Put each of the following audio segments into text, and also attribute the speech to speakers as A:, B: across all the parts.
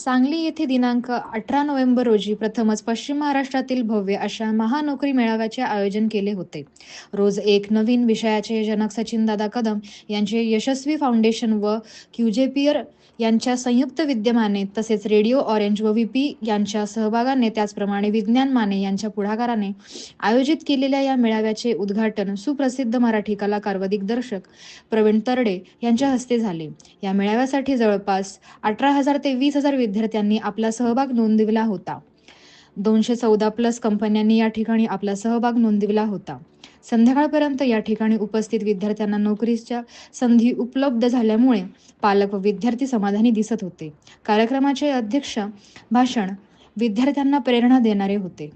A: सांगली येथे दिनांक अठरा नोव्हेंबर रोजी प्रथमच पश्चिम महाराष्ट्रातील भव्य अशा महानोकरी मेळाव्याचे आयोजन केले होते. रोज एक नवीन विषयाचे जनक सचिन दादा कदम यांचे यशस्वी फाउंडेशन व क्युजेपियर यांच्या संयुक्त विद्यमाने तसेच रेडिओ ऑरेंज व व्हीपी यांच्या सहभागाने त्याचप्रमाणे विज्ञान माने यांच्या पुढाकाराने आयोजित केलेल्या या मेळाव्याचे उद्घाटन सुप्रसिद्ध मराठी कलाकार व दिग्दर्शक प्रवीण तरडे यांच्या हस्ते झाले. या मेळाव्यासाठी जवळपास अठरा हजार ते वीस हजार विद्यार्थ्यांनी आपला सहभाग नोंदविला होता. दोनशे चौदा प्लस कंपन्यांनी या ठिकाणी आपला सहभाग नोंदविला होता. संध्याकाळपर्यंत या ठिकाणी उपस्थित विद्यार्थ्यांना नोकरीच्या संधी उपलब्ध झाल्यामुळे पालक व विद्यार्थी समाधानी दिसत होते. कार्यक्रमाचे अध्यक्ष भाषण विद्यार्थ्यांना प्रेरणा देणारे होते.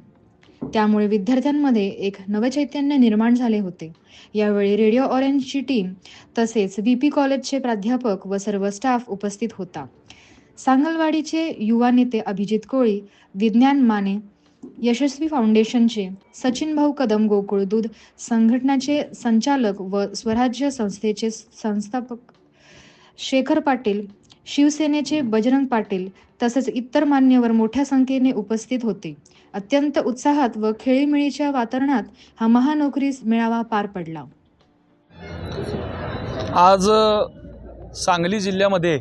A: त्यामुळे विद्यार्थ्यांमध्ये एक नवचैतन्य निर्माण झाले होते. यावेळी रेडिओ ऑरेंजची टीम तसेच व्ही पी कॉलेजचे प्राध्यापक व सर्व स्टाफ उपस्थित होता. सांगलवाडीचे युवा नेते अभिजित कोळी विज्ञान माने यशस्वी फाउंडेशनचे सचिन भाऊ कदम गोकुळ दूध संघटनाचे संचालक व स्वराज्य संस्थेचे संस्थापक शेखर पाटील शिवसेनेचे बजरंग पाटील तसेच इतर मान्यवर मोठ्या संख्येने उपस्थित होते. अत्यंत उत्साहात व खेळीमेळीच्या वातावरणात हा महानोकरीस मेळावा पार पडला.
B: आज सांगली जिल्ह्यामध्ये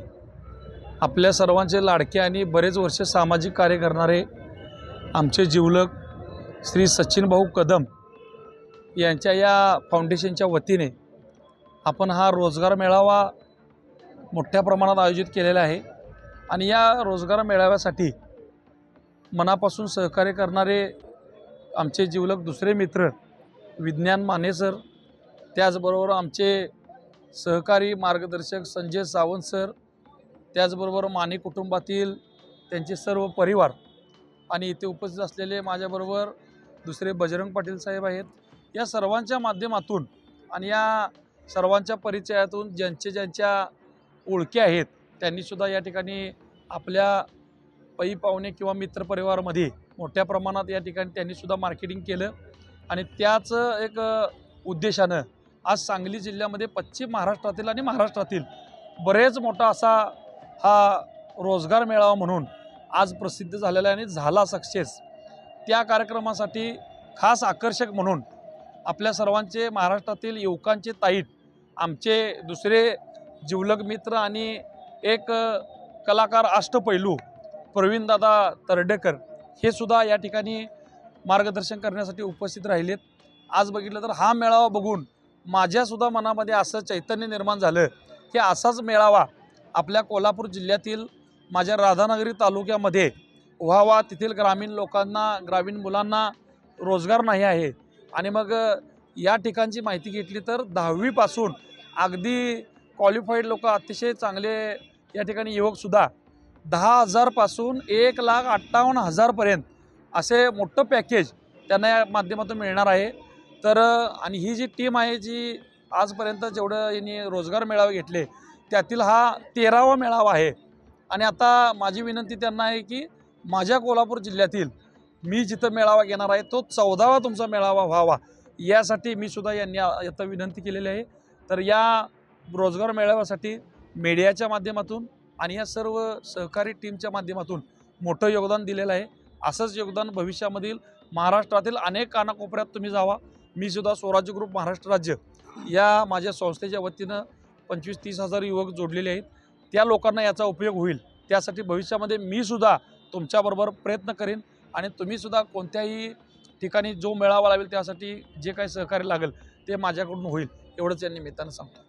B: आपल्या सर्वांचे लाडके आणि बरेच वर्ष सामाजिक कार्य करणारे आमचे जिवलग श्री सचिन भाऊ कदम यांच्या या फाउंडेशनच्या वतीने आपण हा रोजगार मेळावा मोठ्या प्रमाणात आयोजित केलेला आहे. आणि या रोजगार मेळाव्यासाठी मनापासून सहकार्य करणारे आमचे जिवलक दुसरे मित्र विज्ञान माने सर त्याचबरोबर आमचे सहकारी मार्गदर्शक संजय सावंत सर त्याचबरोबर माने कुटुंबातील त्यांचे सर्व परिवार आणि इथे उपस्थित असलेले माझ्याबरोबर दुसरे बजरंग पाटील साहेब आहेत. या सर्वांच्या माध्यमातून आणि या सर्वांच्या परिचयातून ज्यांचे ज्यांच्या ओळखी आहेत त्यांनीसुद्धा या ठिकाणी आपल्या पै पाहुणे किंवा मित्रपरिवारामध्ये मोठ्या प्रमाणात या ठिकाणी त्यांनीसुद्धा मार्केटिंग केलं. आणि त्याच एक उद्देशानं आज सांगली जिल्ह्यामध्ये पश्चिम महाराष्ट्रातील आणि महाराष्ट्रातील बरेच मोठा असा हा रोजगार मेळावा म्हणून आज प्रसिद्ध झालेला आहे आणि झाला सक्सेस. त्या कार्यक्रमासाठी खास आकर्षक म्हणून आपल्या सर्वांचे महाराष्ट्रातील युवकांचे ताईट आमचे दुसरे जिवलग मित्र आणि एक कलाकार अष्टपैलू प्रवीणदादा तरडेकर हे सुद्धा या ठिकाणी मार्गदर्शन करण्यासाठी उपस्थित राहिलेत. आज बघितलं तर हा मेळावा बघून माझ्यासुद्धा मनामध्ये असं चैतन्य निर्माण झालं की असाच मेळावा आपल्या कोल्हापूर जिल्ह्यातील माझ्या राधानगरी तालुक्यामध्ये व्हावा तेथील ग्रामीण लोकांना ग्रामीण मुलांना रोजगार नाही आहे. आणि मग या ठिकाणची माहिती घेतली तर दहावीपासून अगदी क्वालिफाईड लोक अतिशय चांगले या ठिकाणी युवकसुद्धा दहा हजारपासून एक लाख अठ्ठावन्न हजारपर्यंत असे मोठं पॅकेज त्यांना या माध्यमातून मिळणार आहे. तर आणि ही जी टीम आहे जी आजपर्यंत जेवढं यांनी रोजगार मेळावे घेतले त्यातील हा तेरावा मेळावा आहे. आणि आता माझी विनंती त्यांना आहे की माझ्या कोल्हापूर जिल्ह्यातील मी जिथं मेळावा घेणार आहे तो चौदावा तुमचा मेळावा व्हावा यासाठी मी सुद्धा यांनी आता विनंती केलेली आहे. तर या रोजगार मेळाव्यासाठी मीडियाच्या माध्यमातून आणि या सर्व सहकारी टीमच्या माध्यमातून मोठं योगदान दिलेलं आहे. असंच योगदान भविष्यामधील महाराष्ट्रातील अनेक कानाकोपऱ्यात तुम्ही जावा. मी सुद्धा स्वराज्य ग्रुप महाराष्ट्र राज्य या माझ्या संस्थेच्या वतीनं पंचवीस तीस हजार युवक जोडलेले आहेत. त्या लोकांना याचा उपयोग होईल. त्यासाठी भविष्यामध्ये मी सुद्धा तुमच्याबरोबर प्रयत्न करीन आणि तुम्हीसुद्धा कोणत्याही ठिकाणी जो मेळावा लागेल त्यासाठी जे काही सहकार्य लागेल ते माझ्याकडून होईल एवढंच या निमित्तानं सांगतो.